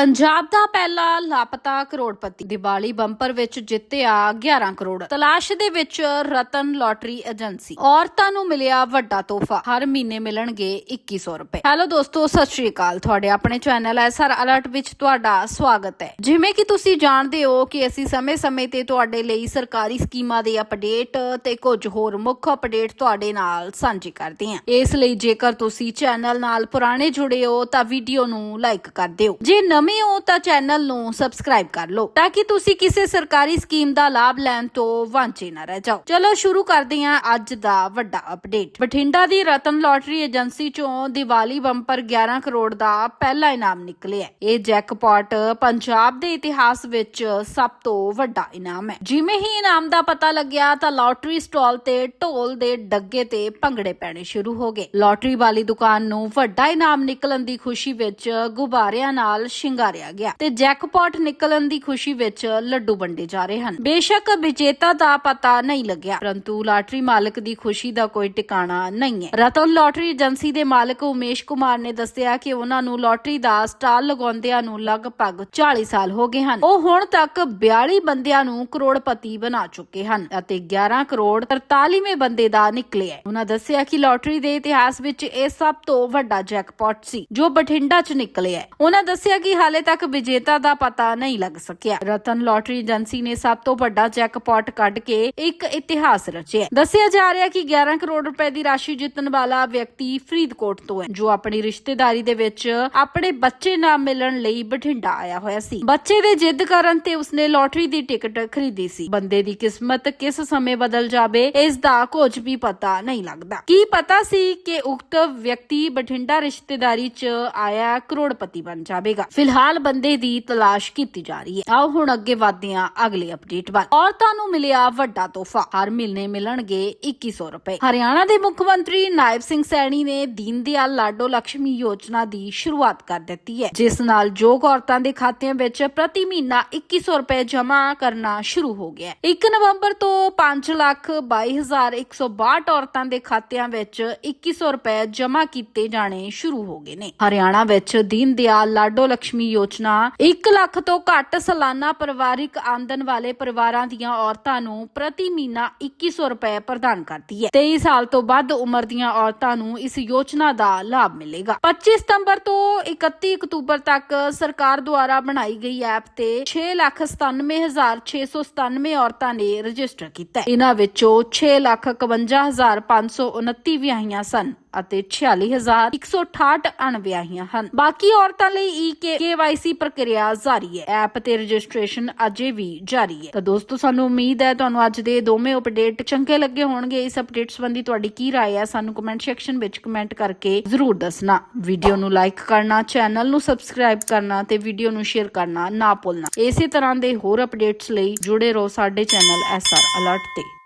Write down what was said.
ਪੰਜਾਬ ਦਾ ਪਹਿਲਾ ਲਾਪਤਾ ਕਰੋੜਪਤੀ ਦੀਵਾਲੀ ਬੰਪਰ ਵਿੱਚ ਜਿੱਤਿਆ 11 ਕਰੋੜ। ਤਲਾਸ਼ ਦੇ ਵਿੱਚ ਰਤਨ ਲੋਟਰੀ ਏਜੰਸੀ। ਔਰਤਾਂ ਨੂੰ ਮਿਲਿਆ ਵੱਡਾ ਤੋਹਫਾ। ਹਰ ਮਹੀਨੇ ਮਿਲਣਗੇ 2100 ਰੁਪਏ। ਹੈਲੋ ਦੋਸਤੋ, ਸਤਿ ਸ਼੍ਰੀ ਅਕਾਲ। ਤੁਹਾਡੇ ਆਪਣੇ ਚੈਨਲ ਐਸਆਰ ਅਲਰਟ ਵਿੱਚ ਤੁਹਾਡਾ ਸਵਾਗਤ ਹੈ। ਜਿਵੇਂ ਕਿ ਤੁਸੀਂ ਜਾਣਦੇ ਹੋ ਕਿ ਅਸੀਂ ਸਮੇਂ-ਸਮੇਂ ਤੇ ਤੁਹਾਡੇ ਲਈ ਸਰਕਾਰੀ ਸਕੀਮਾਂ ਦੇ ਅਪਡੇਟ ਤੇ ਕੁਝ ਹੋਰ ਮੁੱਖ ਅਪਡੇਟ ਤੁਹਾਡੇ ਨਾਲ ਸਾਂਝੇ ਕਰਦੇ ਹਾਂ। ਇਸ ਲਈ ਜੇਕਰ ਤੁਸੀਂ ਚੈਨਲ ਨਾਲ ਪੁਰਾਣੇ ਜੁੜੇ ਹੋ ਤਾਂ ਵੀਡੀਓ ਨੂੰ ਲਾਈਕ ਕਰ ਦਿਓ। ਜੇ ਨਵੇਂ ਹੋ ਤਾਂ ਚੈਨਲ ਨੂੰ ਸਬਸਕ੍ਰਾਈਬ ਕਰ ਲਓ ਤਾਂ ਕਿ ਤੁਸੀਂ ਕਿਸੇ ਸਰਕਾਰੀ ਸਕੀਮ ਦਾ ਲਾਭ ਲੈਣ ਤੋਂ ਵਾਂਝੇ ਨਾ ਰਹਿ ਜਾਓ। ਚਲੋ ਸ਼ੁਰੂ ਕਰਦੇ ਹਾਂ ਅੱਜ ਦਾ ਵੱਡਾ ਅਪਡੇਟ ਬਠਿੰਡਾ ਦੀ ਰਤਨ ਲਾਟਰੀ ਏਜੰਸੀ ਚੋਂ ਦੀਵਾਲੀ ਬੰਪਰ 11 ਕਰੋੜ ਦਾ ਪਹਿਲਾ ਇਨਾਮ ਨਿਕਲਿਆ ਇਹ ਜੈਕਪਾਟ ਪੰਜਾਬ ਦੇ ਇਤਿਹਾਸ ਵਿੱਚ ਸਭ ਤੋਂ ਵੱਡਾ ਇਨਾਮ ਹੈ। ਜਿਵੇਂ ਹੀ ਇਨਾਮ ਦਾ ਪਤਾ ਲੱਗਿਆ ਤਾਂ ਲਾਟਰੀ ਸਟਾਲ ਤੇ ਢੋਲ ਦੇ ਡੱਗੇ ਤੇ ਭੰਗੜੇ ਪੈਣੇ ਸ਼ੁਰੂ ਹੋ ਗਏ। ਲਾਟਰੀ ਵਾਲੀ ਦੁਕਾਨ ਨੂੰ ਵੱਡਾ ਇਨਾਮ ਨਿਕਲਣ ਦੀ ਖੁਸ਼ੀ ਵਿੱਚ ਗੁਬਾਰਿਆਂ ਨਾਲ ਸ਼ਿੰਗਾਰਿਆ ਗਿਆ ਤੇ ਜੈਕਪਾਟ ਨਿਕਲਣ ਦੀ ਖੁਸ਼ੀ ਵਿੱਚ ਲੱਡੂ ਵੰਡੇ ਜਾ ਰਹੇ ਹਨ ਬੇਸ਼ੱਕ ਵਿਜੇਤਾ ਦਾ ਪਤਾ ਨਹੀਂ ਲੱਗਿਆ, ਪਰੰਤੂ ਲਾਟਰੀ ਮਾਲਕ ਦੀ ਖੁਸ਼ੀ ਦਾ ਕੋਈ ਟਿਕਾਣਾ ਨਹੀਂ ਹੈ ਰਤਨ ਲਾਟਰੀ ਏਜੰਸੀ ਦੇ ਮਾਲਕ ਉਮੇਸ਼ ਕੁਮਾਰ ਨੇ ਦੱਸਿਆ ਕਿ ਉਹਨਾਂ ਨੂੰ ਲਾਟਰੀ ਦਾ ਸਟਾਲ ਲਗਾਉਂਦਿਆਂ ਨੂੰ ਲਗਭਗ 40 ਸਾਲ ਹੋ ਗਏ ਹਨ ਉਹ ਹੁਣ ਤੱਕ 42 ਬੰਦਿਆਂ ਨੂੰ ਕਰੋੜਪਤੀ ਬਣਾ ਚੁੱਕੇ ਹਨ ਅਤੇ 11 ਕਰੋੜ 43ਵੇਂ ਬੰਦੇ ਦਾ ਨਿਕਲਿਆ ਹੈ। ਉਹਨਾਂ ਦੱਸਿਆ ਕਿ ਲਾਟਰੀ ਦੇ ਇਤਿਹਾਸ ਵਿੱਚ ਇਹ ਸਭ ਤੋਂ ਵੱਡਾ ਜੈਕਪਾਟ ਸੀ, ਜੋ ਬਠਿੰਡਾ 'ਚ ਨਿਕਲਿਆ ਹੈ। ਉਹਨਾਂ ਦੱਸਿਆ ਕਿ ਹਾਲੇ ਤੱਕ ਵਿਜੇਤਾ ਦਾ ਪਤਾ ਨਹੀਂ ਲੱਗ ਸਕਿਆ। ਰਤਨ ਲਾਟਰੀ ਏਜੰਸੀ ਨੇ ਸਭ ਤੋਂ ਵੱਡਾ ਜੈਕਪਾਟ ਕੱਢ ਕੇ ਇੱਕ ਇਤਿਹਾਸ ਰਚਿਆ। ਦੱਸਿਆ ਜਾ ਰਿਹਾ ਕਿ 11 ਕਰੋੜ ਰੁਪਏ ਦੀ ਰਾਸ਼ੀ ਜਿੱਤਣ ਵਾਲਾ ਵਿਅਕਤੀ ਫਰੀਦਕੋਟ ਤੋਂ ਹੈ, ਜੋ ਆਪਣੀ ਰਿਸ਼ਤੇਦਾਰੀ ਦੇ ਵਿੱਚ ਆਪਣੇ ਬੱਚੇ ਨਾਲ ਮਿਲਣ ਲਈ ਬਠਿੰਡਾ ਆਇਆ ਹੋਇਆ ਸੀ। ਬੱਚੇ ਦੇ ਜਿੱਦ ਕਰਨ ਤੇ ਉਸਨੇ ਲਾਟਰੀ ਦੀ ਟਿਕਟ ਖਰੀਦੀ ਸੀ। ਬੰਦੇ ਦੀ ਕਿਸਮਤ ਕਿਸ ਸਮੇਂ ਬਦਲ ਜਾਵੇ, ਇਸ ਦਾ ਕੁਝ ਵੀ ਪਤਾ ਨਹੀਂ ਲੱਗਦਾ। ਕੀ ਪਤਾ ਸੀ ਕਿ ਉਕਤ ਵਿਅਕਤੀ ਬਠਿੰਡਾ ਰਿਸ਼ਤੇਦਾਰੀ 'ਚ ਆਇਆ ਕਰੋੜਪਤੀ ਬਣ ਜਾਵੇਗਾ। ਫਿਲਹਾਲ ਫਿਲਹਾਲ ਬੰਦੇ ਦੀ ਤਲਾਸ਼ ਕੀਤੀ ਜਾ ਰਹੀ ਹੈ। ਆਓ ਹੁਣ ਅੱਗੇ ਵਧਦੇ ਹਾਂ ਅਗਲੇ ਅਪਡੇਟ ਵੱਲ। ਔਰਤਾਂ ਨੂੰ ਮਿਲਿਆ ਵੱਡਾ ਤੋਹਫਾ। ਹਰ ਮਹੀਨੇ ਮਿਲਣਗੇ 2100 ਰੁਪਏ। ਹਰਿਆਣਾ ਦੇ ਮੁੱਖ ਮੰਤਰੀ ਨਾਇਬ ਸਿੰਘ ਸੈਣੀ ਨੇ ਦੀਨ ਦਿਆਲ ਲਾਡੋ ਲక్ష్ਮੀ ਯੋਜਨਾ ਦੀ ਸ਼ੁਰੂਆਤ ਕਰ ਦਿੱਤੀ ਹੈ। ਜਿਸ ਨਾਲ ਯੋਗ ਔਰਤਾਂ ਦੇ ਖਾਤਿਆਂ ਵਿੱਚ ਪ੍ਰਤੀ ਮਹੀਨਾ 2100 ਰੁਪਏ ਜਮ੍ਹਾਂ ਕਰਨਾ ਸ਼ੁਰੂ ਹੋ ਗਿਆ ਹੈ। 1 ਨਵੰਬਰ ਤੋਂ 5 ਲੱਖ 22162 ਔਰਤਾਂ ਦੇ ਖਾਤਿਆਂ ਵਿੱਚ 2100 ਰੁਪਏ ਜਮ੍ਹਾਂ ਕੀਤੇ ਜਾਣੇ ਸ਼ੁਰੂ ਹੋ ਗਏ ਨੇ। ਹਰਿਆਣਾ ਵਿੱਚ ਦੀਨ ਦਿਆਲ ਲਾਡੋ ਲక్ష్ਮੀ ਯੋਜਨਾ। 1 ਲੱਖ ਤੋਂ ਘੱਟ ਸਾਲਾਨਾ ਪਰਿਵਾਰਿਕ ਆਮਦਨ ਵਾਲੇ ਪਰਿਵਾਰਾਂ ਦੀਆਂ ਔਰਤਾਂ ਨੂੰ ਪ੍ਰਤੀ ਮਹੀਨਾ 2100 ਰੁਪਏ ਪ੍ਰਦਾਨ ਕਰਦੀ ਹੈ। 23 ਸਾਲ ਤੋਂ ਵੱਧ ਉਮਰ ਦੀਆਂ ਔਰਤਾਂ ਨੂੰ ਇਸ ਯੋਜਨਾ ਦਾ ਲਾਭ ਮਿਲੇਗਾ। 25 ਸਤੰਬਰ ਤੋਂ 31 ਅਕਤੂਬਰ ਤੱਕ ਸਰਕਾਰ ਦੁਆਰਾ ਬਣਾਈ ਗਈ ਐਪ ਤੇ 6,97,697 ਔਰਤਾਂ ਨੇ ਰਜਿਸਟਰ ਕੀਤਾ ਹੈ। ਇਹਨਾਂ ਵਿੱਚੋਂ 6,51,529 ਵਿਆਹੀਆਂ ਸਨ। ਅਤੇ 46168 ਅਣਵਿਆਹੀਆਂ ਹਨ ਬਾਕੀ ਔਰਤਾਂ ਲਈ ਈ ਕੇਵਾਈਸੀ ਪ੍ਰਕਿਰਿਆ ਜਾਰੀ ਹੈ ਐਪ ਤੇ ਰਜਿਸਟ੍ਰੇਸ਼ਨ ਅਜੇ ਵੀ ਜਾਰੀ ਹੈ ਤਾਂ ਦੋਸਤੋ ਸਾਨੂੰ ਉਮੀਦ ਹੈ ਤੁਹਾਨੂੰ ਅੱਜ ਦੇ ਦੋਵੇਂ ਅਪਡੇਟ ਚੰਗੇ ਲੱਗੇ ਹੋਣਗੇ ਇਸ ਅਪਡੇਟ ਸੰਬੰਧੀ ਤੁਹਾਡੀ ਕੀ رائے ਹੈ ਸਾਨੂੰ ਕਮੈਂਟ ਸੈਕਸ਼ਨ ਵਿੱਚ ਕਮੈਂਟ ਕਰਕੇ ਜ਼ਰੂਰ ਦੱਸਣਾ ਵੀਡੀਓ ਨੂੰ ਲਾਈਕ ਕਰਨਾ ਚੈਨਲ ਨੂੰ ਸਬਸਕ੍ਰਾਈਬ ਕਰਨਾ ਤੇ ਵੀਡੀਓ ਨੂੰ ਸ਼ੇਅਰ ਕਰਨਾ ਨਾ ਭੁੱਲਣਾ ਇਸੇ ਤਰ੍ਹਾਂ ਦੇ ਹੋਰ ਅਪਡੇਟਸ ਲਈ ਜੁੜੇ ਰਹੋ ਸਾਡੇ ਚੈਨਲ ਐਸਆਰ ਅਲਰਟ ਤੇ